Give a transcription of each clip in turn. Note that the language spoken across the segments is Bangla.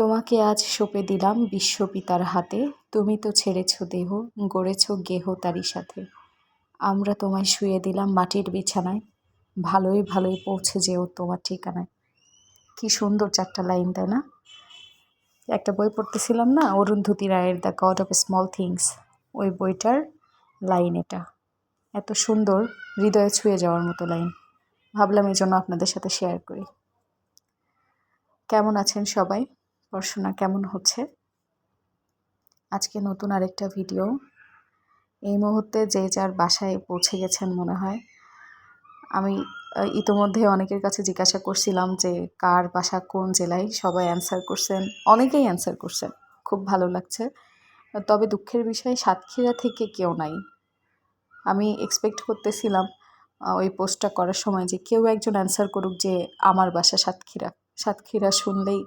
তোমাকে আজ সঁপে দিলাম বিশ্বপিতার হাতে। তুমি তো ছেড়েছ দেহ, গড়েছ গেহ তারই সাথে। আমরা তোমায় শুয়ে দিলাম মাটির বিছানায়। ভালোই ভালোই পৌঁছে যেও তোমার ঠিকানায়। কি সুন্দর চারটা লাইন, তাই না? একটা বই পড়তেছিলাম না, অরুন্ধতী রায়ের the God of Small Things ওই বইটার লাইন এটা। এত সুন্দর, হৃদয়ে ছুঁয়ে যাওয়ার মতো লাইন। ভাবলাম এই জন্য আপনাদের সাথে শেয়ার করি। কেমন আছেন সবাই? পড়াশোনা কেমন হচ্ছে? আজকে নতুন আরেকটা ভিডিও এই মুহূর্তে যে যার বাসায় পৌঁছে গেছেন মনে হয়। আমি ইতোমধ্যে অনেকের কাছে জিজ্ঞাসা করছিলাম যে কার বাসা কোন জেলায়? সবাই অ্যান্সার করছেন, অনেকেই অ্যান্সার করছেন। খুব ভালো লাগছে। তবে দুঃখের বিষয়, সাতক্ষীরা থেকে কেউ নাই। আমি এক্সপেক্ট করতেছিলাম ওই পোস্টটা করার সময় যে কেউ একজন অ্যান্সার করুক যে আমার বাসা সাতক্ষীরা। সাতক্ষীরা শুনলেই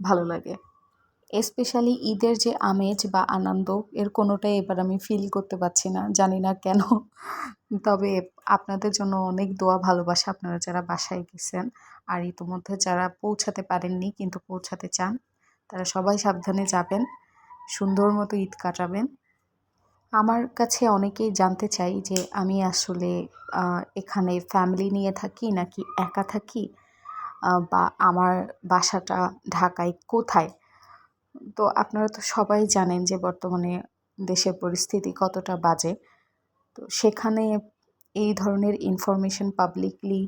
ভালো লাগে। স্পেশালি ঈদের যে আমেজ বা আনন্দ, এর কোনোটাই এবার আমি ফিল করতে পারছি না, জানি না কেন। তবে আপনাদের জন্য অনেক দোয়া, ভালোবাসা আপনারা যারা বাসায় গেছেন আর ইতোমধ্যে যারা পৌঁছাতে পারেননি কিন্তু পৌঁছাতে চান, তারা সবাই সাবধানে যাবেন, সুন্দর মতো ঈদ কাটাবেন। আমার কাছে অনেকেই জানতে চাই যে আমি আসলে এখানে ফ্যামিলি নিয়ে থাকি নাকি একা থাকি? বা আমার বাসাটা ঢাকায় কোথায়? তো আপনারা তো সবাই জানেন যে বর্তমানে দেশের পরিস্থিতি কতটা বাজে। তো সেখানে এই ধরনের ইনফরমেশন পাবলিকলি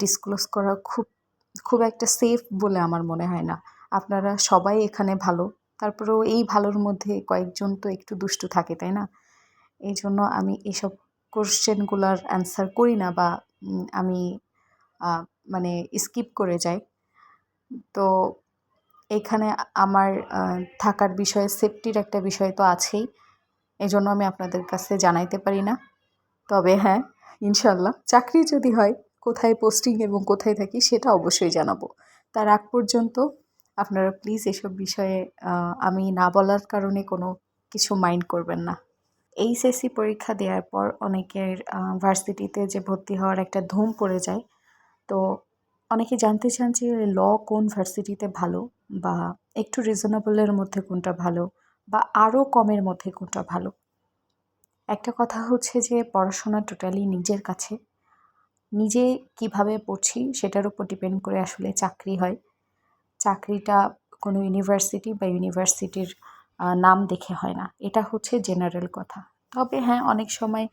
ডিসক্লোজ করা খুব খুব একটা সেফ বলে আমার মনে হয় না। আপনারা সবাই এখানে ভালো, তারপরেও এই ভালোর মধ্যে কয়েকজন তো একটু দুষ্টু থাকে, তাই না? এই জন্য আমি এসব কোশ্চেনগুলোর অ্যান্সার করি না বা আমি মানে স্কিপ করে যাই তো এখানে আমার থাকার বিষয়ে সেফটির একটা বিষয় তো আছেই। এই জন্য আমি আপনাদের কাছে জানাইতে পারি না। তবে হ্যাঁ ইনশাল্লাহ। চাকরি যদি হয়, কোথায় পোস্টিং এবং কোথায় থাকি সেটা অবশ্যই জানাব। তার আগ পর্যন্ত আপনারা প্লিজ এসব বিষয়ে আমি না বলার কারণে কোনো কিছু মাইন্ড করবেন না। এইচএসসি পরীক্ষা দেওয়ার পর অনেকের ভার্সিটিতে যে ভর্তি হওয়ার একটা ধুম পড়ে যায় তো অনেকে জানতে চান যে ল কোন ভার্সিটিতে ভালো বা একটু রিজনেবলের মধ্যে কোনটা ভালো বা আরও কমের মধ্যে কোনটা ভালো? একটা কথা হচ্ছে যে পড়াশোনা টোটালি নিজের কাছে। নিজে কীভাবে পড়ছি সেটার উপর ডিপেন্ড করে আসলে চাকরি হয়। চাকরিটা কোনো ইউনিভার্সিটি বা ইউনিভার্সিটির নাম দেখে হয় না। এটা হচ্ছে জেনারেল কথা। তবে হ্যাঁ অনেক সময়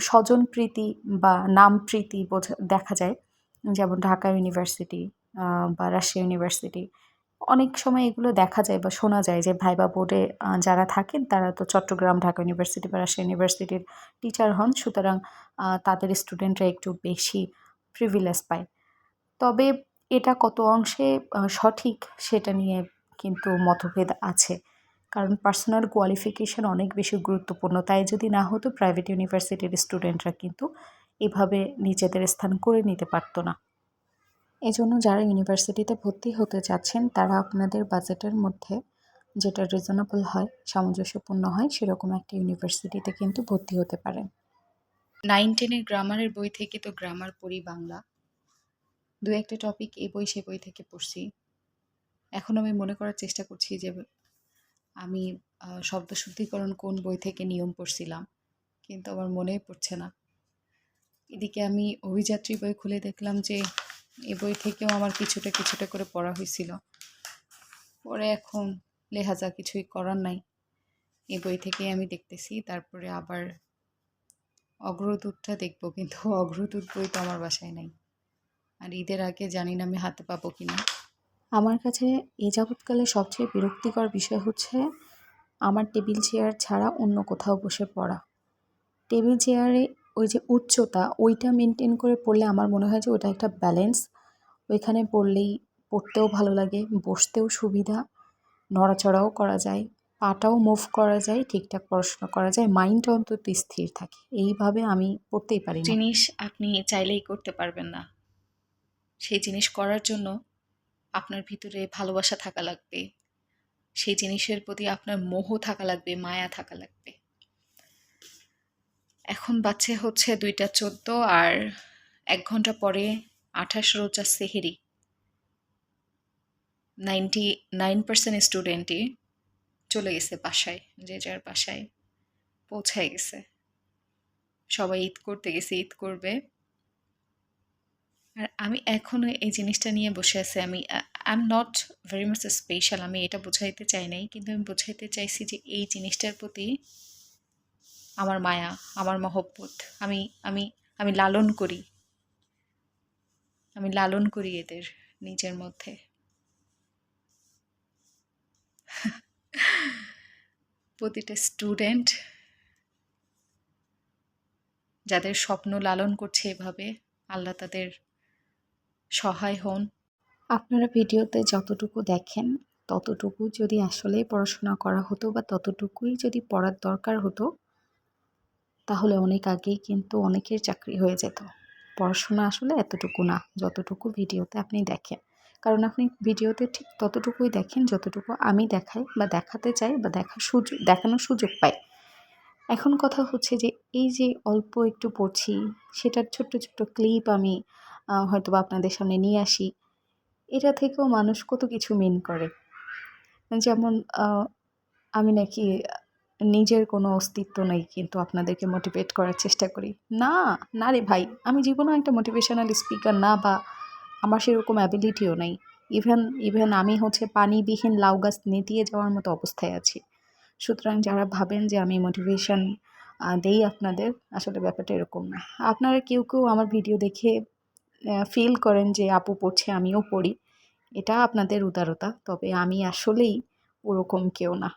স্বজনপ্রীতি বা নামপ্রীতি বোঝা, দেখা যায়। যেমন ঢাকা ইউনিভার্সিটি বা রাজশাহী ইউনিভার্সিটি, অনেক সময় এগুলো দেখা যায় বা শোনা যায় যে ভাইবা বোর্ডে যারা থাকেন তারা তো চট্টগ্রাম, ঢাকা ইউনিভার্সিটি বা রাজশাহী ইউনিভার্সিটির টিচার হন। সুতরাং তাদের স্টুডেন্টরা একটু বেশি প্রিভিলেজ পায়। তবে এটা কত অংশে সঠিক সেটা নিয়ে কিন্তু মতভেদ আছে। কারণ পার্সোনাল কোয়ালিফিকেশান অনেক বেশি গুরুত্বপূর্ণ। তাই যদি না হতো প্রাইভেট ইউনিভার্সিটির স্টুডেন্টরা কিন্তু এভাবে নিজেদের স্থান করে নিতে পারতো না। এজন্য যারা ইউনিভার্সিটিতে ভর্তি হতে চাচ্ছেন তারা আপনাদের বাজেটের মধ্যে যেটা রিজনেবল হয়, সামঞ্জস্যপূর্ণ হয়, সেরকম একটা ইউনিভার্সিটিতে কিন্তু ভর্তি হতে পারেন। নাইন টেনের গ্রামারের বই থেকে তো গ্রামার পড়ি বাংলা। দু একটা টপিক এই বই, সে বই থেকে পড়ছি। এখন আমি মনে করার চেষ্টা করছি যে, আমি শব্দ শুদ্ধিকরণ কোন বই থেকে নিয়ম পড়ছিলাম, কিন্তু আমার মনেই পড়ছে না। এদিকে আমি অভিযাত্রী বই খুলে দেখলাম যে এ বই থেকেও আমার কিছুটা কিছুটা করে পড়া হয়েছিল। পরে এখন লেহাজা কিছুই করার নাই। এ বই থেকে আমি দেখতেছি, তারপরে আবার অগ্রদূতটা দেখব, কিন্তু অগ্রদূত বই তো আমার বাসায় নাই। আর ঈদের আগে জানি না আমি হাতে পাবো কি না আমার কাছে এ যাবৎকালে সবচেয়ে বিরক্তিকর বিষয় হচ্ছে আমার টেবিল চেয়ার ছাড়া অন্য কোথাও বসে পড়া। টেবিল চেয়ারে ওই যে উচ্চতা, ওইটা মেনটেন করে পড়লে আমার মনে হয় যে ওটা একটা ব্যালেন্স ওইখানে পড়লেই পড়তেও ভালো লাগে, বসতেও সুবিধা, নড়াচড়াও করা যায়, পাটাও মুভ করা যায়, ঠিকঠাক পড়াশোনা করা যায় মাইন্ডটা অন্তত স্থির থাকে। এইভাবে আমি পড়তেই পারি জিনিস আপনি চাইলেই করতে পারবেন না। সেই জিনিস করার জন্য আপনার ভিতরে ভালোবাসা থাকা লাগবে। সেই জিনিসের প্রতি আপনার মোহ থাকা লাগবে, মায়া থাকা লাগবে। এখন বাচ্চা হচ্ছে দুইটা চোদ্দ আর এক ঘণ্টা পরে আঠাশ রোজা সেহেরি। নাইনটি, নাইন পার্সেন্ট স্টুডেন্টই চলে গেছে বাসায়, যে যার বাসায় পৌঁছায় গেছে। সবাই ঈদ করতে গেছে, ঈদ করবে। আর আমি এখনও এই জিনিসটা নিয়ে বসে আছি। আমি I am not very much special আমি এটা বোঝাইতে চাই নাই, কিন্তু আমি বোঝাইতে চাইছি যে এই জিনিসটার প্রতি আমার মায়া, আমার মহব্বত। আমি আমি আমি লালন করি। আমি লালন করি এদের নিজের মধ্যে। প্রতিটা স্টুডেন্ট যাদের স্বপ্ন লালন করছে এভাবে, আল্লাহ তাদের সহায় হন। আপনারা ভিডিওতে যতটুকু দেখেন, ততটুকু যদি আসলেই পড়াশোনা করা হতো বা ততটুকুই যদি পড়ার দরকার হতো তাহলে অনেক আগেই কিন্তু অনেকের চাকরি হয়ে যেত। পড়াশোনা আসলে এতটুকু না, যতটুকু ভিডিওতে আপনি দেখেন। কারণ আপনি ভিডিওতে ঠিক ততটুকুই দেখেন যতটুকু আমি দেখাই বা দেখাতে চাই বা দেখার সুযোগ, দেখানোর সুযোগ পাই। এখন কথা হচ্ছে যে এই যে অল্প একটু পড়ছি, সেটার ছোট্ট ছোট্ট ক্লিপ আমি হয়তো বা আপনাদের সামনে নিয়ে আসি। এটা থেকেও মানুষ কত কিছু মিন করে। যেমন আমি নাকি নিজের কোনো অস্তিত্ব নেই কিন্তু আপনাদেরকে মোটিভেট করার চেষ্টা করি। না না রে ভাই, আমি জীবনে একটা মোটিভেশনাল স্পিকার না বা আমার সেরকম অ্যাবিলিটিও নেই। ইভেন ইভেন আমি হচ্ছে পানিবিহীন লাউ গাছ নেতিয়ে যাওয়ার মতো অবস্থায় আছি। সুতরাং যারা ভাবেন যে আমি মোটিভেশন দেই আপনাদের, আসলে ব্যাপারটা এরকম না। আপনারা কেউ কেউ আমার ভিডিও দেখে ফিল করেন যে আপু পড়ছে, আমিও পড়ি। এটা আপনাদের উদারতা, তবে আমি আসলেই ওরকম কেউ না।